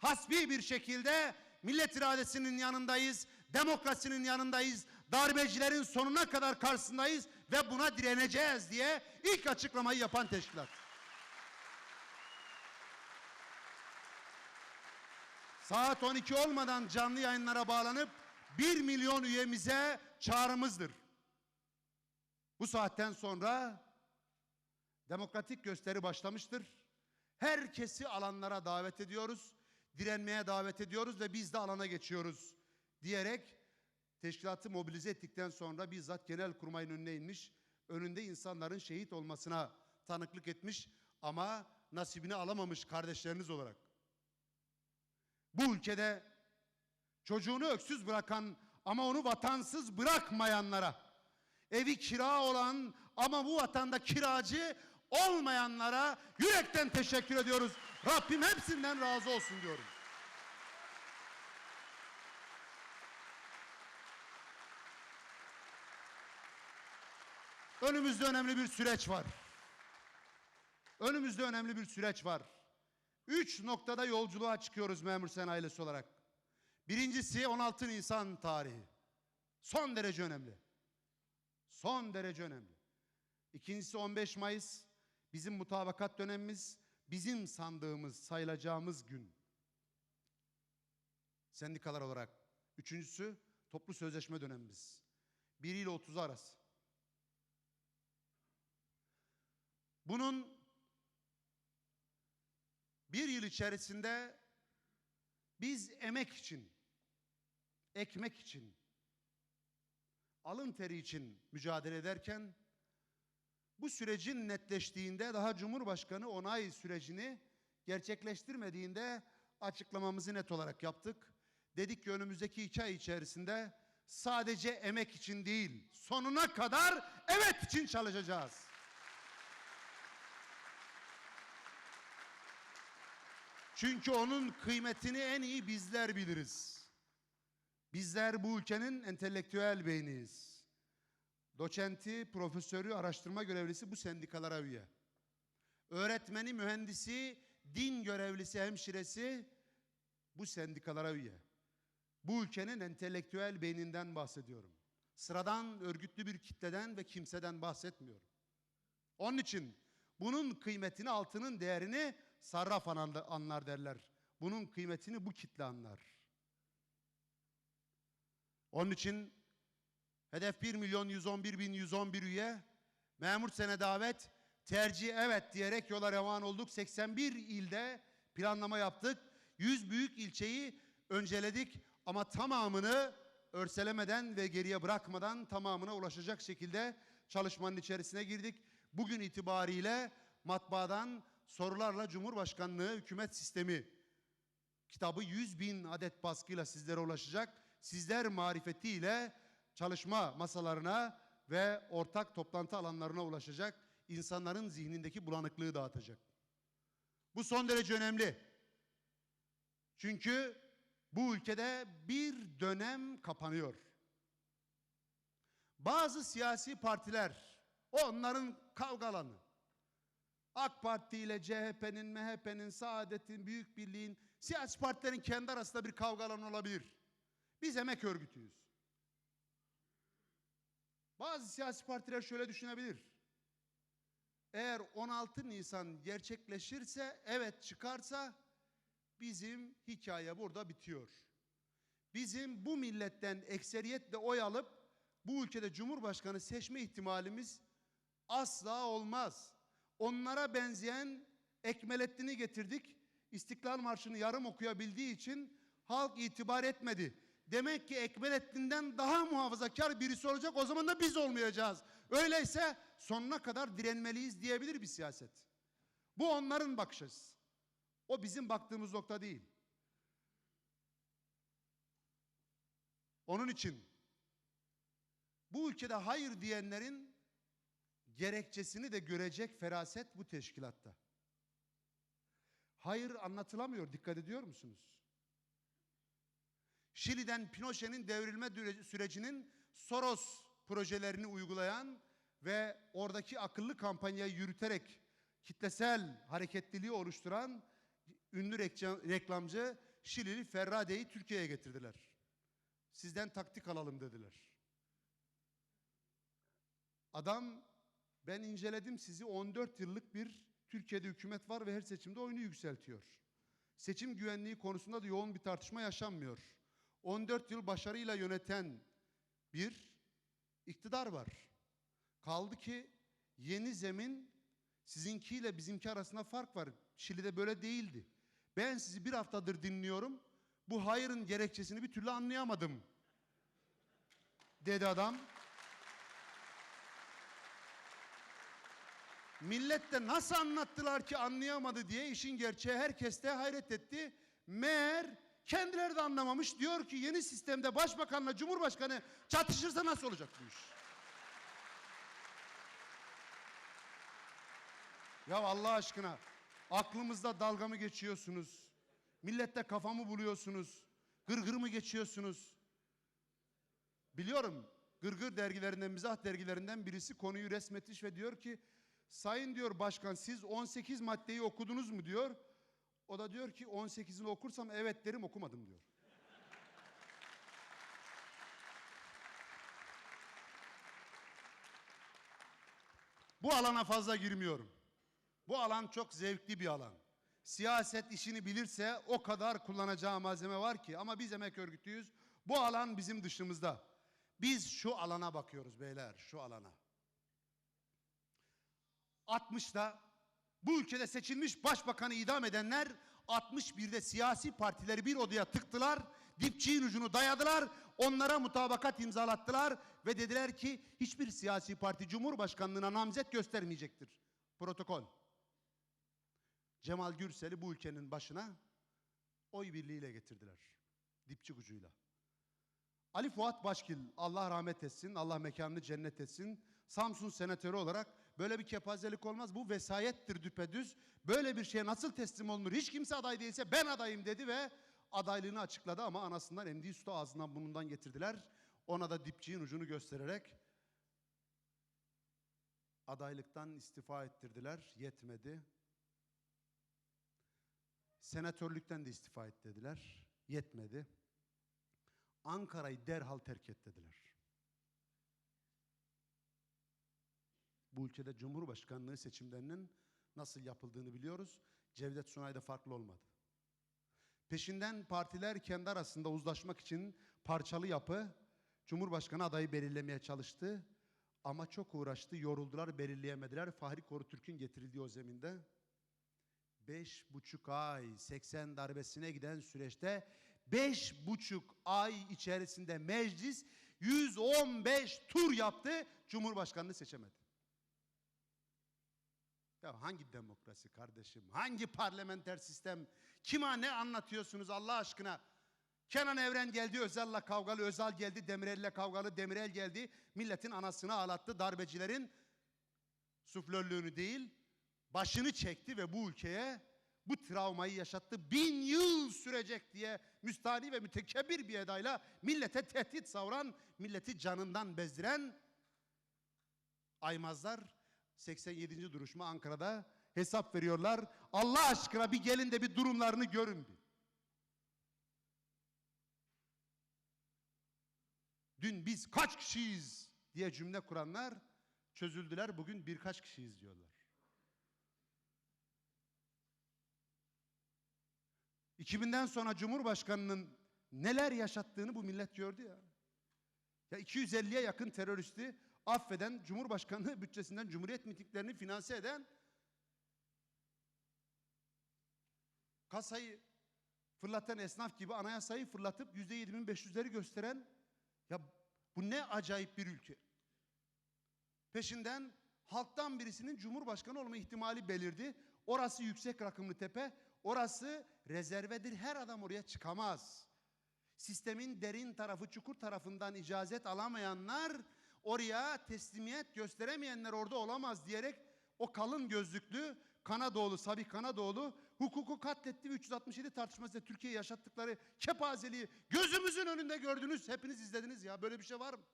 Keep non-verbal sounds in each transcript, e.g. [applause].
hasbi bir şekilde millet iradesinin yanındayız, demokrasinin yanındayız, darbecilerin sonuna kadar karşısındayız ve buna direneceğiz diye ilk açıklamayı yapan teşkilat. Saat 12 olmadan canlı yayınlara bağlanıp 1 milyon üyemize çağrımızdır. Bu saatten sonra demokratik gösteri başlamıştır. Herkesi alanlara davet ediyoruz. Direnmeye davet ediyoruz ve biz de alana geçiyoruz diyerek teşkilatı mobilize ettikten sonra bizzat genel kurmayın önüne inmiş. Önünde insanların şehit olmasına tanıklık etmiş ama nasibini alamamış kardeşleriniz olarak. Bu ülkede çocuğunu öksüz bırakan ama onu vatansız bırakmayanlara, evi kira olan ama bu vatanda kiracı olmayanlara yürekten teşekkür ediyoruz. Rabbim hepsinden razı olsun diyorum. Önümüzde önemli bir süreç var. Önümüzde önemli bir süreç var. Üç noktada yolculuğa çıkıyoruz memur sen ailesi olarak. Birincisi 16 Nisan tarihi. Son derece önemli. Son derece önemli. İkincisi 15 Mayıs. Bizim mutabakat dönemimiz, bizim sandığımız, sayılacağımız gün. Sendikalar olarak. Üçüncüsü toplu sözleşme dönemimiz. 1 ile 30 arası. Bunun bir yıl içerisinde biz emek için, ekmek için, alın teri için mücadele ederken bu sürecin netleştiğinde daha Cumhurbaşkanı onay sürecini gerçekleştirmediğinde açıklamamızı net olarak yaptık. Dedik ki önümüzdeki iki ay içerisinde sadece emek için değil sonuna kadar evet için çalışacağız. Çünkü onun kıymetini en iyi bizler biliriz. Bizler bu ülkenin entelektüel beyniyiz. Doçenti, profesörü, araştırma görevlisi bu sendikalara üye. Öğretmeni, mühendisi, din görevlisi, hemşiresi bu sendikalara üye. Bu ülkenin entelektüel beyninden bahsediyorum. Sıradan örgütlü bir kitleden ve kimseden bahsetmiyorum. Onun için bunun kıymetini, altının değerini sarraf anlar, derler. Bunun kıymetini bu kitle anlar. Onun için hedef 1 milyon 111 bin 111 üye, memur sene davet, tercih evet diyerek yola revan olduk. 81 ilde planlama yaptık. 100 büyük ilçeyi önceledik ama tamamını örselemeden ve geriye bırakmadan tamamına ulaşacak şekilde çalışmanın içerisine girdik. Bugün itibariyle matbaadan sorularla Cumhurbaşkanlığı hükümet sistemi kitabı 100 bin adet baskıyla sizlere ulaşacak. Sizler marifetiyle çalışma masalarına ve ortak toplantı alanlarına ulaşacak. insanların zihnindeki bulanıklığı dağıtacak. Bu son derece önemli. Çünkü bu ülkede bir dönem kapanıyor. Bazı siyasi partiler, onların kavga alanı. AK Parti ile CHP'nin, MHP'nin, Saadet'in, Büyük Birliğin, siyasi partilerin kendi arasında bir kavga alanı olabilir. Biz emek örgütüyüz. Bazı siyasi partiler şöyle düşünebilir. Eğer 16 Nisan gerçekleşirse, evet çıkarsa bizim hikaye burada bitiyor. Bizim bu milletten ekseriyetle oy alıp bu ülkede Cumhurbaşkanı seçme ihtimalimiz asla olmaz. Onlara benzeyen Ekmelettin'i getirdik. İstiklal Marşı'nı yarım okuyabildiği için halk itibar etmedi. Demek ki Ekmelettin'den daha muhafazakar birisi olacak o zaman da biz olmayacağız. Öyleyse sonuna kadar direnmeliyiz diyebilir bir siyaset. Bu onların bakış açısı. O bizim baktığımız nokta değil. Onun için bu ülkede hayır diyenlerin gerekçesini de görecek feraset bu teşkilatta. Hayır anlatılamıyor dikkat ediyor musunuz? Şili'den Pinochet'in devrilme sürecinin Soros projelerini uygulayan ve oradaki akıllı kampanyayı yürüterek kitlesel hareketliliği oluşturan ünlü reklam- reklamcı Şilili Ferrade'yi Türkiye'ye getirdiler. Sizden taktik alalım dediler. Adam ben inceledim sizi 14 yıllık bir Türkiye'de hükümet var ve her seçimde oyunu yükseltiyor. Seçim güvenliği konusunda da yoğun bir tartışma yaşanmıyor. 14 yıl başarıyla yöneten bir iktidar var. Kaldı ki yeni zemin sizinkiyle bizimki arasında fark var. Şili'de böyle değildi. Ben sizi bir haftadır dinliyorum. Bu hayırın gerekçesini bir türlü anlayamadım. Dedi adam. Millet de nasıl anlattılar ki anlayamadı diye işin gerçeği herkes de hayret etti. Meğer kendileri de anlamamış. Diyor ki yeni sistemde başbakanla cumhurbaşkanı çatışırsa nasıl olacak bu iş? Ya Allah aşkına aklımızda dalga mı geçiyorsunuz? Millette kafamı buluyorsunuz? Gırgır mı geçiyorsunuz? Biliyorum Gırgır dergilerinden, mizah dergilerinden birisi konuyu resmetmiş ve diyor ki Sayın diyor başkan siz 18 maddeyi okudunuz mu diyor. O da diyor ki 18'ini okursam evet derim okumadım diyor. Bu alana fazla girmiyorum. Bu alan çok zevkli bir alan. Siyaset işini bilirse o kadar kullanacağı malzeme var ki ama biz emek örgütüyüz. Bu alan bizim dışımızda. Biz şu alana bakıyoruz beyler, şu alana. 60'da bu ülkede seçilmiş başbakanı idam edenler 61'de siyasi partileri bir odaya tıktılar, dipçiğin ucunu dayadılar, onlara mutabakat imzalattılar ve dediler ki hiçbir siyasi parti cumhurbaşkanlığına namzet göstermeyecektir. Protokol. Cemal Gürsel'i bu ülkenin başına oy birliğiyle getirdiler. Dipçik ucuyla. Ali Fuat Başkil, Allah rahmet etsin, Allah mekanını cennet etsin. Samsun senatörü olarak böyle bir kepazelik olmaz. Bu vesayettir düpedüz. Böyle bir şeye nasıl teslim olunur? Hiç kimse aday değilse ben adayım dedi ve adaylığını açıkladı ama anasından emdiği sütü ağzından burnundan getirdiler. Ona da dipçiğin ucunu göstererek adaylıktan istifa ettirdiler. Yetmedi. Senatörlükten de istifa et dediler. Yetmedi. Ankara'yı derhal terk et dediler. Bu ülkede Cumhurbaşkanlığı seçimlerinin nasıl yapıldığını biliyoruz. Cevdet Sunay'da farklı olmadı. Peşinden partiler kendi arasında uzlaşmak için parçalı yapı Cumhurbaşkanı adayı belirlemeye çalıştı. Ama çok uğraştı, yoruldular, belirleyemediler. Fahri Korutürk'ün getirildiği o zeminde beş buçuk ay 80 darbesine giden süreçte beş buçuk ay içerisinde meclis 115 tur yaptı, Cumhurbaşkanını seçemedi. Ya hangi demokrasi kardeşim? Hangi parlamenter sistem? Kime ne anlatıyorsunuz Allah aşkına? Kenan Evren geldi Özal'la kavgalı, Özal geldi Demirel'le kavgalı, Demirel geldi milletin anasını ağlattı darbecilerin suflörlüğünü değil, başını çekti ve bu ülkeye bu travmayı yaşattı. Bin yıl sürecek diye müstahni ve mütekebbir bir edayla millete tehdit savuran, milleti canından bezdiren aymazlar 87. duruşma Ankara'da hesap veriyorlar. Allah aşkına bir gelin de bir durumlarını görün bir. Dün biz kaç kişiyiz diye cümle kuranlar çözüldüler. Bugün birkaç kişiyiz diyorlar. 2000'den sonra Cumhurbaşkanı'nın neler yaşattığını bu millet gördü ya. Ya 250'ye yakın teröristi affeden, Cumhurbaşkanlığı [laughs] bütçesinden Cumhuriyet mitinglerini finanse eden, kasayı fırlatan esnaf gibi anayasayı fırlatıp yüzde 7500'leri gösteren, ya bu ne acayip bir ülke. Peşinden halktan birisinin Cumhurbaşkanı olma ihtimali belirdi. Orası yüksek rakımlı tepe, orası rezervedir. Her adam oraya çıkamaz. Sistemin derin tarafı, çukur tarafından icazet alamayanlar, oraya teslimiyet gösteremeyenler orada olamaz diyerek o kalın gözlüklü Kanadoğlu, Sabih Kanadoğlu hukuku katletti ve 367 tartışmasında Türkiye yaşattıkları kepazeliği gözümüzün önünde gördünüz. Hepiniz izlediniz ya. Böyle bir şey var mı?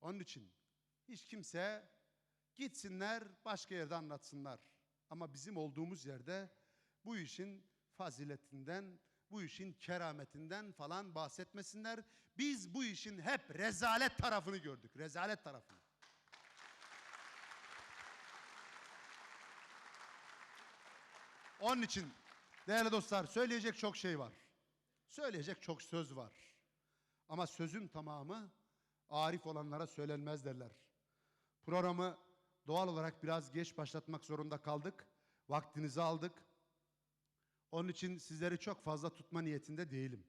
Onun için hiç kimse gitsinler başka yerde anlatsınlar. Ama bizim olduğumuz yerde bu işin faziletinden, bu işin kerametinden falan bahsetmesinler. Biz bu işin hep rezalet tarafını gördük. Rezalet tarafını. Onun için değerli dostlar söyleyecek çok şey var. Söyleyecek çok söz var. Ama sözün tamamı arif olanlara söylenmez derler. Programı doğal olarak biraz geç başlatmak zorunda kaldık. Vaktinizi aldık. Onun için sizleri çok fazla tutma niyetinde değilim.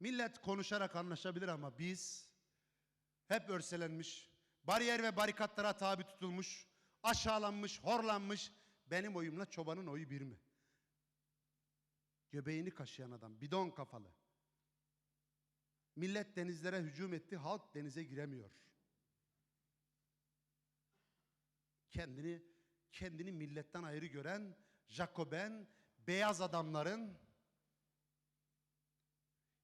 Millet konuşarak anlaşabilir ama biz hep örselenmiş, bariyer ve barikatlara tabi tutulmuş, aşağılanmış, horlanmış. Benim oyumla çobanın oyu bir mi? Göbeğini kaşıyan adam, bidon kafalı. Millet denizlere hücum etti, halk denize giremiyor. Kendini kendini milletten ayrı gören Jacoben beyaz adamların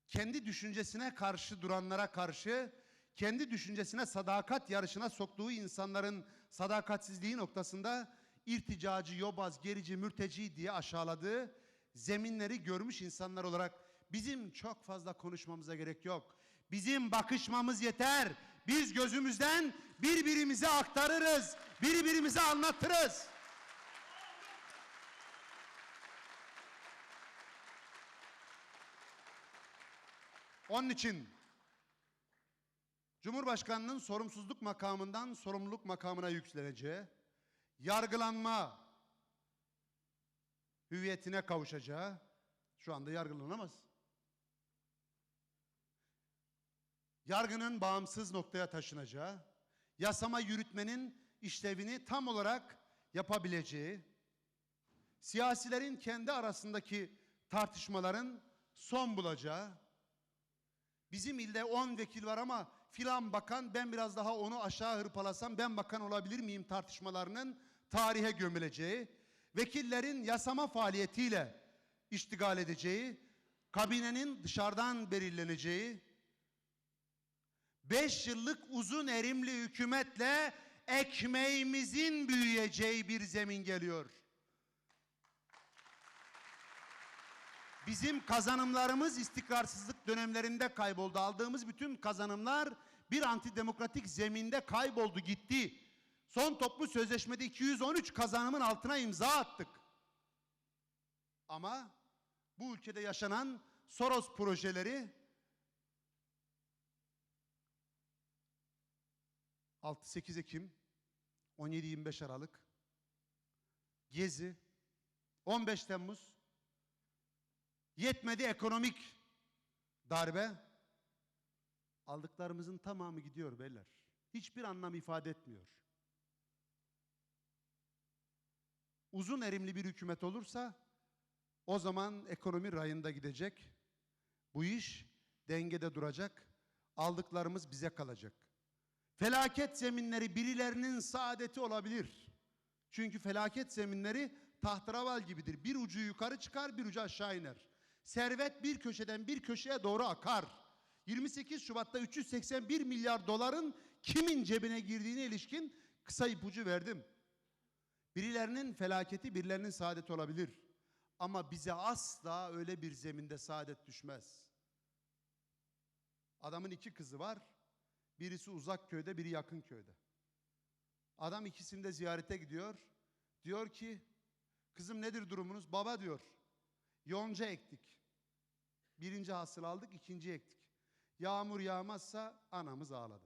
kendi düşüncesine karşı duranlara karşı kendi düşüncesine sadakat yarışına soktuğu insanların sadakatsizliği noktasında irticacı, yobaz, gerici, mürteci diye aşağıladığı zeminleri görmüş insanlar olarak bizim çok fazla konuşmamıza gerek yok. Bizim bakışmamız yeter. Biz gözümüzden birbirimize aktarırız. Birbirimize anlatırız. Onun için Cumhurbaşkanının sorumsuzluk makamından sorumluluk makamına yükseleceği, yargılanma hüviyetine kavuşacağı, şu anda yargılanamaz. Yargının bağımsız noktaya taşınacağı, yasama yürütmenin işlevini tam olarak yapabileceği, siyasilerin kendi arasındaki tartışmaların son bulacağı, bizim ilde 10 vekil var ama filan bakan ben biraz daha onu aşağı hırpalasam ben bakan olabilir miyim tartışmalarının tarihe gömüleceği, vekillerin yasama faaliyetiyle iştigal edeceği, kabinenin dışarıdan belirleneceği, beş yıllık uzun erimli hükümetle ekmeğimizin büyüyeceği bir zemin geliyor. Bizim kazanımlarımız istikrarsızlık dönemlerinde kayboldu. Aldığımız bütün kazanımlar bir antidemokratik zeminde kayboldu gitti. Son toplu sözleşmede 213 kazanımın altına imza attık. Ama bu ülkede yaşanan Soros projeleri 6-8 Ekim, 17-25 Aralık, Gezi, 15 Temmuz, yetmedi ekonomik darbe, aldıklarımızın tamamı gidiyor beyler. Hiçbir anlam ifade etmiyor. Uzun erimli bir hükümet olursa o zaman ekonomi rayında gidecek. Bu iş dengede duracak. Aldıklarımız bize kalacak. Felaket zeminleri birilerinin saadeti olabilir. Çünkü felaket zeminleri tahtereval gibidir. Bir ucu yukarı çıkar, bir ucu aşağı iner. Servet bir köşeden bir köşeye doğru akar. 28 Şubat'ta 381 milyar doların kimin cebine girdiğine ilişkin kısa ipucu verdim. Birilerinin felaketi, birilerinin saadeti olabilir. Ama bize asla öyle bir zeminde saadet düşmez. Adamın iki kızı var. Birisi uzak köyde, biri yakın köyde. Adam ikisini de ziyarete gidiyor. Diyor ki, kızım nedir durumunuz? Baba diyor, yonca ektik. Birinci hasıl aldık, ikinci ektik. Yağmur yağmazsa anamız ağladı.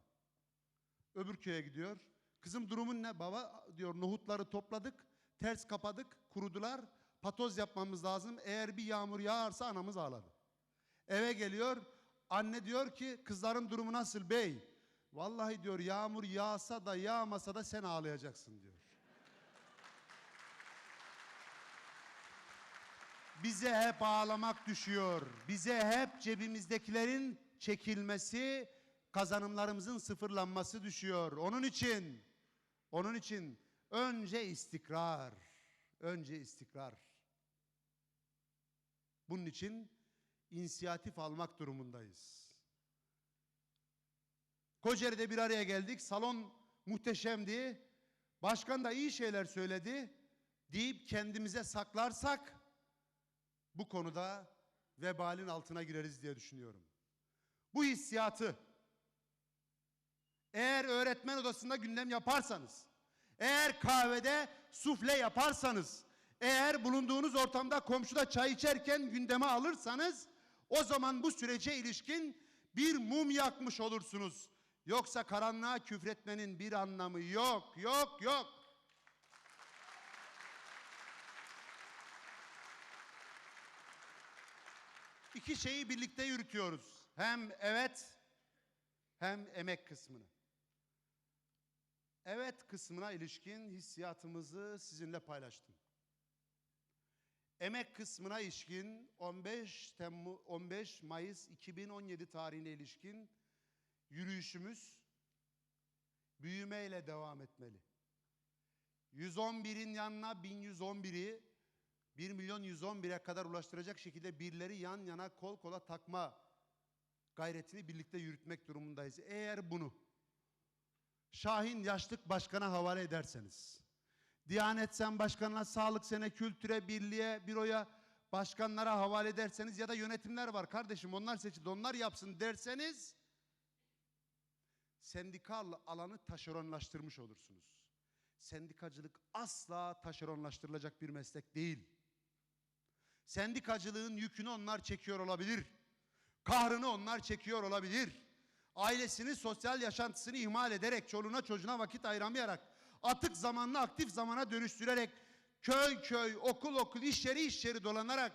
Öbür köye gidiyor. Kızım durumun ne? Baba diyor nohutları topladık, ters kapadık, kurudular. Patoz yapmamız lazım. Eğer bir yağmur yağarsa anamız ağladı. Eve geliyor. Anne diyor ki kızların durumu nasıl bey? Vallahi diyor yağmur yağsa da yağmasa da sen ağlayacaksın diyor. Bize hep ağlamak düşüyor. Bize hep cebimizdekilerin çekilmesi, kazanımlarımızın sıfırlanması düşüyor. Onun için, onun için önce istikrar, önce istikrar. Bunun için inisiyatif almak durumundayız. Kocaeli'de bir araya geldik. Salon muhteşemdi. Başkan da iyi şeyler söyledi. deyip kendimize saklarsak bu konuda vebalin altına gireriz diye düşünüyorum. Bu hissiyatı eğer öğretmen odasında gündem yaparsanız, eğer kahvede sufle yaparsanız, eğer bulunduğunuz ortamda komşuda çay içerken gündeme alırsanız o zaman bu sürece ilişkin bir mum yakmış olursunuz. Yoksa karanlığa küfretmenin bir anlamı yok, yok, yok. İki şeyi birlikte yürütüyoruz. Hem evet hem emek kısmını. Evet kısmına ilişkin hissiyatımızı sizinle paylaştım. Emek kısmına ilişkin 15 Temmuz 15 Mayıs 2017 tarihine ilişkin yürüyüşümüz büyümeyle devam etmeli. 111'in yanına 1111'i 1 milyon 111'e kadar ulaştıracak şekilde birleri yan yana kol kola takma gayretini birlikte yürütmek durumundayız. Eğer bunu Şahin Yaşlık Başkan'a havale ederseniz, Diyanet Sen Başkanı'na, Sağlık Sene, Kültüre, Birliğe, Büroya, başkanlara havale ederseniz ya da yönetimler var kardeşim onlar seçildi onlar yapsın derseniz sendikal alanı taşeronlaştırmış olursunuz. Sendikacılık asla taşeronlaştırılacak bir meslek değil. Sendikacılığın yükünü onlar çekiyor olabilir. Kahrını onlar çekiyor olabilir. Ailesini, sosyal yaşantısını ihmal ederek, çoluğuna çocuğuna vakit ayıramayarak, atık zamanını aktif zamana dönüştürerek, köy köy, okul okul, iş yeri iş yeri dolanarak,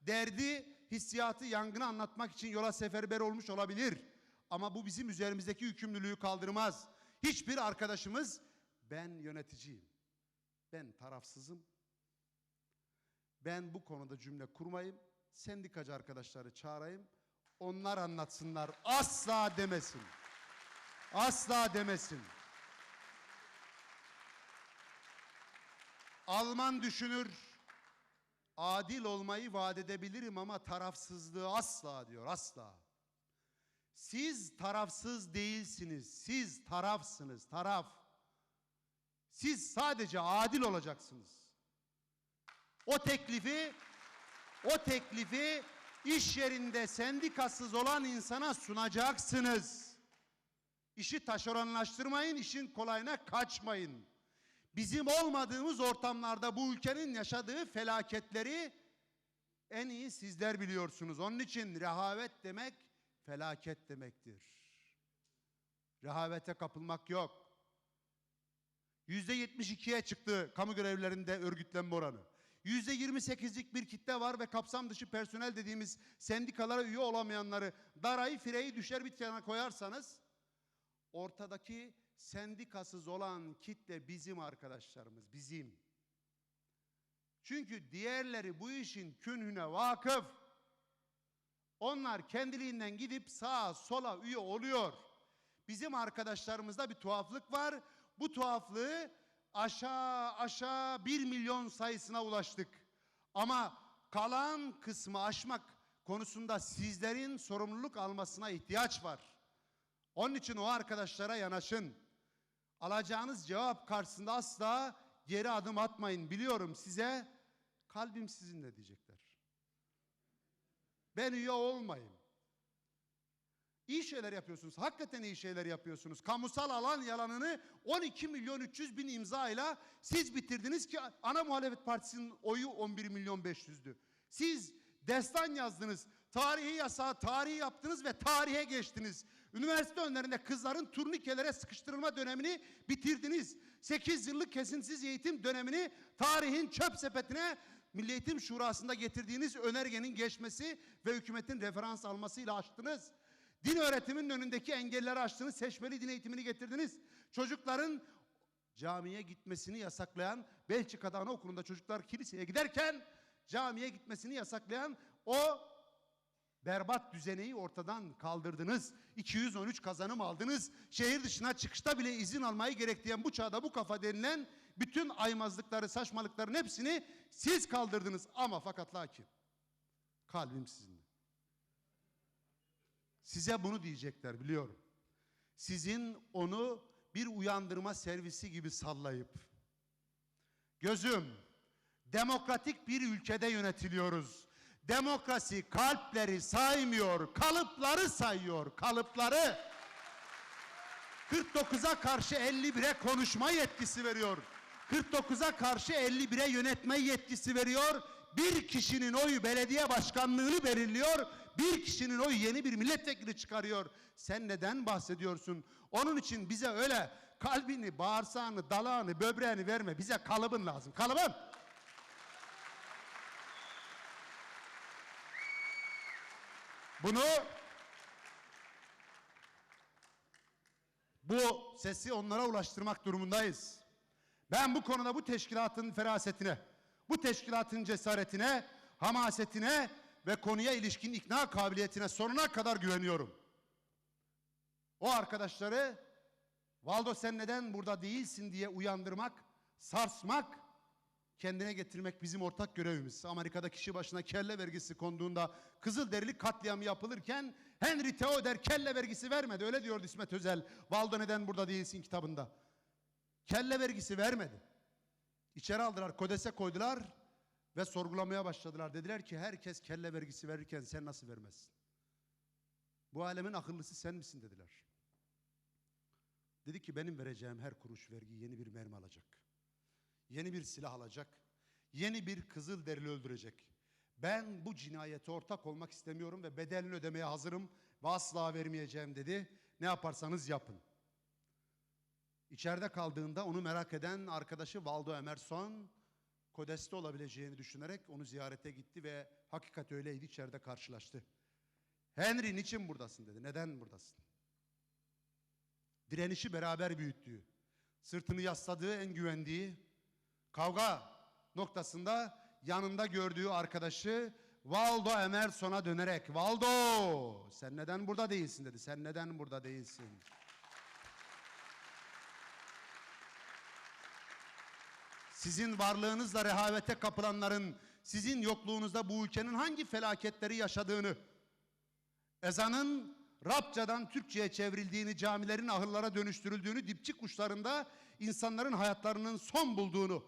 derdi, hissiyatı, yangını anlatmak için yola seferber olmuş olabilir. Ama bu bizim üzerimizdeki yükümlülüğü kaldırmaz. Hiçbir arkadaşımız, ben yöneticiyim, ben tarafsızım, ben bu konuda cümle kurmayayım, sendikacı arkadaşları çağırayım, onlar anlatsınlar. Asla demesin. Asla demesin. Alman düşünür, adil olmayı vaat edebilirim ama tarafsızlığı asla diyor, asla. Siz tarafsız değilsiniz, siz tarafsınız, taraf. Siz sadece adil olacaksınız. O teklifi, o teklifi iş yerinde sendikasız olan insana sunacaksınız. İşi taşeronlaştırmayın, işin kolayına kaçmayın. Bizim olmadığımız ortamlarda bu ülkenin yaşadığı felaketleri en iyi sizler biliyorsunuz. Onun için rehavet demek felaket demektir. Rehavete kapılmak yok. Yüzde 72'ye çıktı kamu görevlilerinde örgütlenme oranı. Yüzde 28'lik bir kitle var ve kapsam dışı personel dediğimiz sendikalara üye olamayanları darayı fireyi düşer bir kenara koyarsanız ortadaki sendikasız olan kitle bizim arkadaşlarımız, bizim. Çünkü diğerleri bu işin künhüne vakıf. Onlar kendiliğinden gidip sağa sola üye oluyor. Bizim arkadaşlarımızda bir tuhaflık var. Bu tuhaflığı aşağı aşağı bir milyon sayısına ulaştık. Ama kalan kısmı aşmak konusunda sizlerin sorumluluk almasına ihtiyaç var. Onun için o arkadaşlara yanaşın. Alacağınız cevap karşısında asla geri adım atmayın. Biliyorum size kalbim sizinle diyecekler. Ben üye olmayayım. İyi şeyler yapıyorsunuz. Hakikaten iyi şeyler yapıyorsunuz. Kamusal alan yalanını 12 milyon 300 bin imzayla siz bitirdiniz ki ana muhalefet partisinin oyu 11 milyon 500'dü. Siz destan yazdınız. Tarihi yasağı tarihi yaptınız ve tarihe geçtiniz. Üniversite önlerinde kızların turnikelere sıkıştırılma dönemini bitirdiniz. 8 yıllık kesintisiz eğitim dönemini tarihin çöp sepetine Milli Eğitim Şurası'nda getirdiğiniz önergenin geçmesi ve hükümetin referans almasıyla açtınız. Din öğretiminin önündeki engelleri aştınız, seçmeli din eğitimini getirdiniz. Çocukların camiye gitmesini yasaklayan, Belçika'da anaokulunda çocuklar kiliseye giderken camiye gitmesini yasaklayan o berbat düzeneyi ortadan kaldırdınız. 213 kazanım aldınız. Şehir dışına çıkışta bile izin almayı gerektiren bu çağda bu kafa denilen bütün aymazlıkları, saçmalıkların hepsini siz kaldırdınız. Ama fakat lakin kalbim sizinle. Size bunu diyecekler biliyorum. Sizin onu bir uyandırma servisi gibi sallayıp gözüm, Demokratik bir ülkede yönetiliyoruz. Demokrasi kalpleri saymıyor, kalıpları sayıyor, kalıpları. 49'a karşı 51'e konuşma yetkisi veriyor. 49'a karşı 51'e yönetme yetkisi veriyor. Bir kişinin oyu belediye başkanlığını belirliyor. Bir kişinin oyu yeni bir milletvekili çıkarıyor. Sen neden bahsediyorsun? Onun için bize öyle kalbini, bağırsağını, dalağını, böbreğini verme. Bize kalıbın lazım. Kalıbın. Bunu bu sesi onlara ulaştırmak durumundayız. Ben bu konuda bu teşkilatın ferasetine, bu teşkilatın cesaretine, hamasetine ve konuya ilişkin ikna kabiliyetine sonuna kadar güveniyorum. O arkadaşları Valdo sen neden burada değilsin diye uyandırmak, sarsmak, kendine getirmek bizim ortak görevimiz. Amerika'da kişi başına kelle vergisi konduğunda Kızılderili katliamı yapılırken Henry Theoder kelle vergisi vermedi. Öyle diyordu İsmet Özel. Valdo neden burada değilsin kitabında. Kelle vergisi vermedi. İçeri aldılar, kodese koydular ve sorgulamaya başladılar. Dediler ki herkes kelle vergisi verirken sen nasıl vermezsin? Bu alemin akıllısı sen misin dediler. Dedi ki benim vereceğim her kuruş vergi yeni bir mermi alacak. Yeni bir silah alacak. Yeni bir kızıl derili öldürecek. Ben bu cinayete ortak olmak istemiyorum ve bedelini ödemeye hazırım ve asla vermeyeceğim dedi. Ne yaparsanız yapın. İçeride kaldığında onu merak eden arkadaşı Valdo Emerson Kodeste olabileceğini düşünerek onu ziyarete gitti ve hakikat öyleydi içeride karşılaştı. Henry niçin buradasın dedi. Neden buradasın? Direnişi beraber büyüttüğü, sırtını yasladığı en güvendiği, kavga noktasında yanında gördüğü arkadaşı Valdo Emerson'a dönerek Valdo sen neden burada değilsin dedi. Sen neden burada değilsin? Sizin varlığınızla rehavete kapılanların sizin yokluğunuzda bu ülkenin hangi felaketleri yaşadığını ezanın Rabçadan Türkçe'ye çevrildiğini, camilerin ahırlara dönüştürüldüğünü, dipçik kuşlarında insanların hayatlarının son bulduğunu,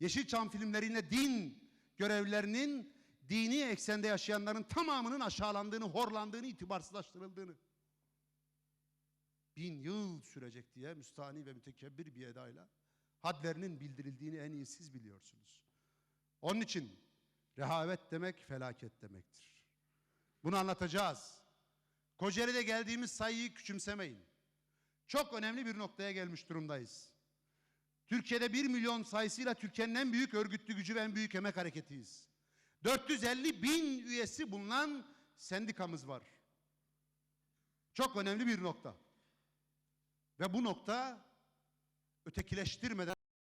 Yeşilçam filmlerinde din görevlilerinin dini eksende yaşayanların tamamının aşağılandığını, horlandığını, itibarsızlaştırıldığını, bin yıl sürecek diye müstahni ve mütekebbir bir edayla hadlerinin bildirildiğini en iyi siz biliyorsunuz. Onun için rehavet demek felaket demektir. Bunu anlatacağız. Kocaeli'de geldiğimiz sayıyı küçümsemeyin. Çok önemli bir noktaya gelmiş durumdayız. Türkiye'de 1 milyon sayısıyla Türkiye'nin en büyük örgütlü gücü ve en büyük emek hareketiyiz. 450 bin üyesi bulunan sendikamız var. Çok önemli bir nokta. Ve bu nokta ötekileştirmeden